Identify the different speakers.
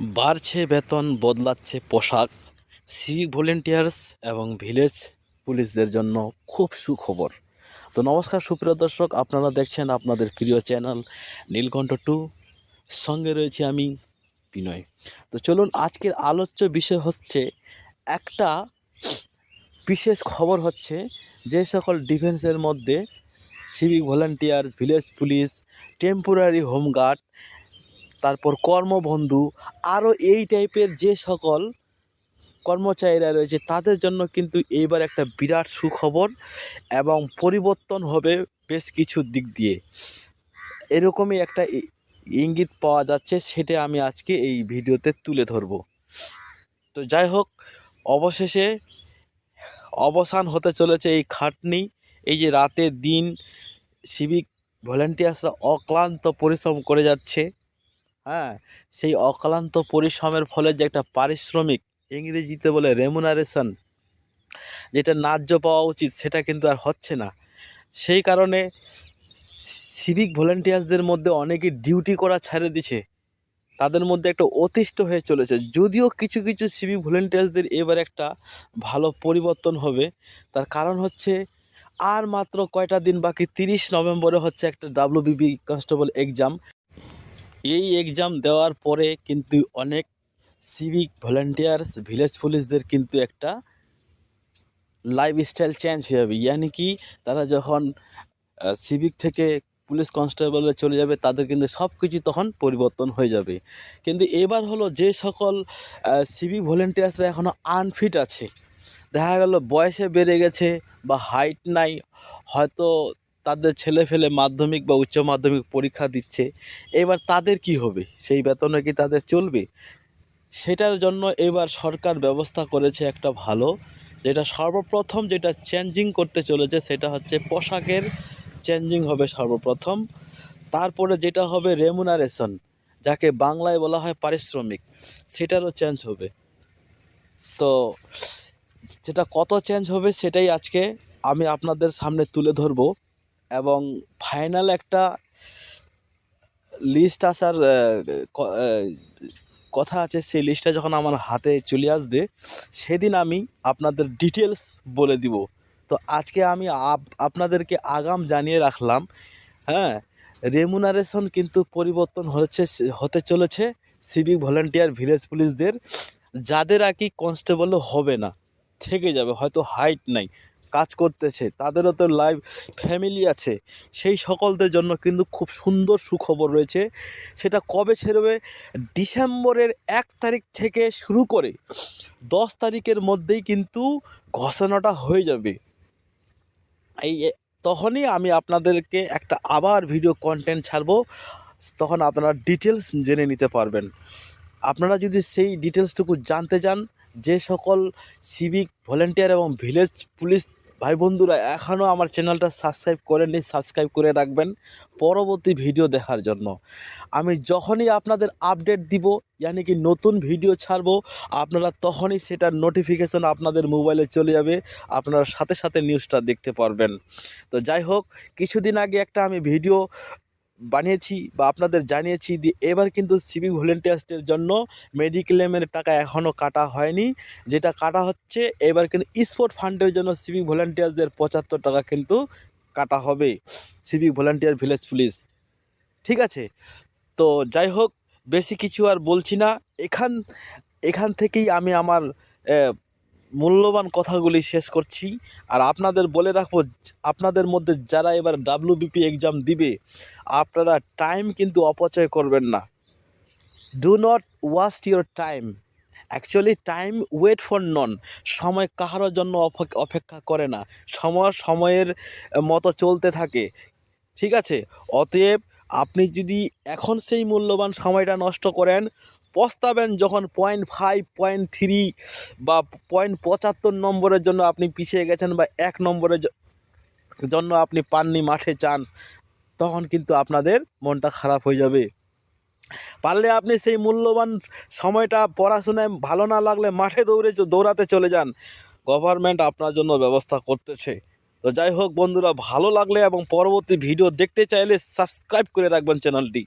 Speaker 1: বাড়ছে বেতন, বদলাচ্ছে পোশাক। সিভিক ভলেন্টিয়ার্স এবং ভিলেজ পুলিশদের জন্য খুব সুখবর। তো নমস্কার, সুপ্রিয় দর্শক, আপনারা দেখছেন আপনাদের প্রিয় চ্যানেল নীলকণ্ঠ টু। সঙ্গে রয়েছে আমি বিনয়। তো চলুন, আজকের আলোচ্য বিষয় হচ্ছে, একটা বিশেষ খবর হচ্ছে যে সকল ডিফেন্সের মধ্যে civic volunteers village police temporary home guard তারপর কর্মবন্ধু আরও এই টাইপের যে সকল কর্মচারীরা রয়েছে, তাদের জন্য কিন্তু এইবার একটা বিরাট সুখবর এবং পরিবর্তন হবে বেশ কিছু দিক দিয়ে। এরকমই একটা ইঙ্গিত পাওয়া যাচ্ছে, সেটা আমি আজকে এই ভিডিওতে তুলে ধরব। তো যাই হোক, অবশেষে অবসান হতে চলেছে এই খাটনি, এই যে রাতে দিন সিভিক ভলেন্টিয়ার্সরা অক্লান্ত পরিশ্রম করে যাচ্ছে। হ্যাঁ সেই অক্লান্ত পরিশ্রমের ফলে যে একটা পারিশ্রমিক ইংরেজিতে বলে রেমুনারেশন যেটা ন্যায্য পাওয়া উচিত, সেটা কিন্তু আর হচ্ছে না। সেই কারণে সিভিক ভলেন্টিয়ার্সদের মধ্যে অনেকে ডিউটি করা ছেড়ে দিছে। তাদের মধ্যে একটা অতিষ্ঠ হয়ে চলেছে। যদিও কিছু কিছু সিভিক ভলেন্টিয়ার্সদের এবার একটা ভালো পরিবর্তন হবে। তার কারণ হচ্ছে আর মাত্র কয়টা দিন বাকি? তিরিশ নভেম্বরে হচ্ছে একটা ডাব্লিউবিবি কনস্টেবল এক্সাম এই এক্সাম দেওয়ার পরে কিন্তু অনেক সিভিক ভলেন্টিয়ার্স ভিলেজ পুলিশদের কিন্তু একটা লাইফস্টাইল চেঞ্জ হয়ে যাবে। ইয়ানি কি তারা যখন সিভিক থেকে পুলিশ কনস্টেবলে চলে যাবে, তাদের কিন্তু সব কিছু তখন পরিবর্তন হয়ে যাবে। কিন্তু এবার হলো যে সকল সিভিক ভলেন্টিয়ার্সরা এখনও আনফিট আছে। দেখা গেল বয়সে বেড়ে গেছে বা হাইট নাই, হয়তো তাদের ছেলে ফেলে মাধ্যমিক বা উচ্চ মাধ্যমিক পরীক্ষা দিচ্ছে, এবার তাদের কি হবে? সেই বেতনে কি তাদের চলবে? সেটার জন্য এবার সরকার ব্যবস্থা করেছে একটা ভালো, যেটা সর্বপ্রথম যেটা চেঞ্জিং করতে চলেছে সেটা হচ্ছে পোশাকের চেঞ্জিং হবে সর্বপ্রথম। তারপরে যেটা হবে রেমুনারেশন যাকে বাংলায় বলা হয় পারিশ্রমিক, সেটারও চেঞ্জ হবে। তো যেটা কত চেঞ্জ হবে সেটাই আজকে আমি আপনাদের সামনে তুলে ধরবো। এবং ফাইনাল একটা লিস্ট আসার কথা আছে। সেই লিস্টটা যখন আমার হাতে চলে আসবে, সেদিন আমি আপনাদের ডিটেলস বলে দিব। তো আজকে আমি আপনাদেরকে আগাম জানিয়ে রাখলাম হ্যাঁ? রেমুনারেশন কিন্তু পরিবর্তন হচ্ছে, হতে চলেছে সিভিক ভলেন্টিয়ার ভিলেজ পুলিশদের যাদের আর কি কনস্টেবলও হবে না, থেকে যাবে, হয়তো হাইট নাই। কাজ করতেছে, তাদেরও তো লাইভ ফ্যামিলি আছে। সেই সকলদের জন্য কিন্তু খুব সুন্দর সুখবর রয়েছে। সেটা কবে ছেড়বে? ডিসেম্বরের এক তারিখ থেকে শুরু করে দশ তারিখের মধ্যেই কিন্তু ঘোষণাটা হয়ে যাবে। এই তখনই আমি আপনাদেরকে একটা আবার ভিডিও কন্টেন্ট ছাড়বো। তখন আপনারা ডিটেলস জেনে নিতে পারবেন। আপনারা যদি সেই ডিটেলসটুকু জানতে চান যে সকল সিভিক ভলেন্টিয়ার এবং ভিলেজ পুলিশ ভাই বন্ধুরা এখনও আমার চ্যানেলটা সাবস্ক্রাইব করেননি সাবস্ক্রাইব করে রাখবেন পরবর্তী ভিডিও দেখার জন্য। আমি যখনই আপনাদের আপডেট দিব, ইয়ানি কি নতুন ভিডিও ছাড়বো, আপনারা তখনই সেটার নোটিফিকেশন আপনাদের মোবাইলে চলে যাবে, আপনারা সাথে সাথে নিউজটা দেখতে পারবেন। তো যাই হোক, কিছুদিন আগে একটা আমি ভিডিও বানিয়েছি বা আপনাদের জানিয়েছি যে এবার কিন্তু সিভিক ভলেন্টিয়ার্সদের জন্য মেডিক্লেমের টাকা এখনও কাটা হয়নি। যেটা কাটা হচ্ছে, এবার কিন্তু স্পোর্ট ফান্ডের জন্য সিভিক ভলেন্টিয়ার্সদের পঁচাত্তর টাকা কিন্তু কাটা হবে। সিভিক ভলেন্টিয়ার ভিলেজ পুলিশ ঠিক আছে? তো যাই হোক, বেশি কিছু আর বলছি না। এখান এখান থেকেই আমি আমার মূল্যবান কথাগুলি শেষ করছি। আর আপনাদের বলে রাখব, আপনাদের মধ্যে যারা এবার ডাব্লিউবিপি এক্সাম দিবে, আপনারা টাইম কিন্তু অপচয় করবেন না। Do not waste your time actually time wait for none সময় কাহারও জন্য অপেক- অপেক্ষা করে না। সময়, সময়ের মতো চলতে থাকে। ঠিক আছে? অতএব আপনি যদি এখন সেই মূল্যবান সময়টা নষ্ট করেন পস্তাবেন যখন পয়েন্ট ফাইভ পয়েন্ট থ্রি বা পয়েন্ট পঁচাত্তর নম্বরের জন্য আপনি পিছিয়ে গেছেন বা এক নম্বরের জন্য আপনি পাননি মাঠে চান্স তখন কিন্তু আপনাদের মনটা খারাপ হয়ে যাবে। পারলে আপনি সেই মূল্যবান সময়টা পড়াশোনায় ভালো না লাগলে মাঠে দৌড়ে দৌড়াতে চলে যান। গভর্নমেন্ট আপনার জন্য ব্যবস্থা করতেছে। তো যাই হোক বন্ধুরা, ভালো লাগলে এবং পরবর্তী ভিডিও দেখতে চাইলে সাবস্ক্রাইব করে রাখবেন চ্যানেলটি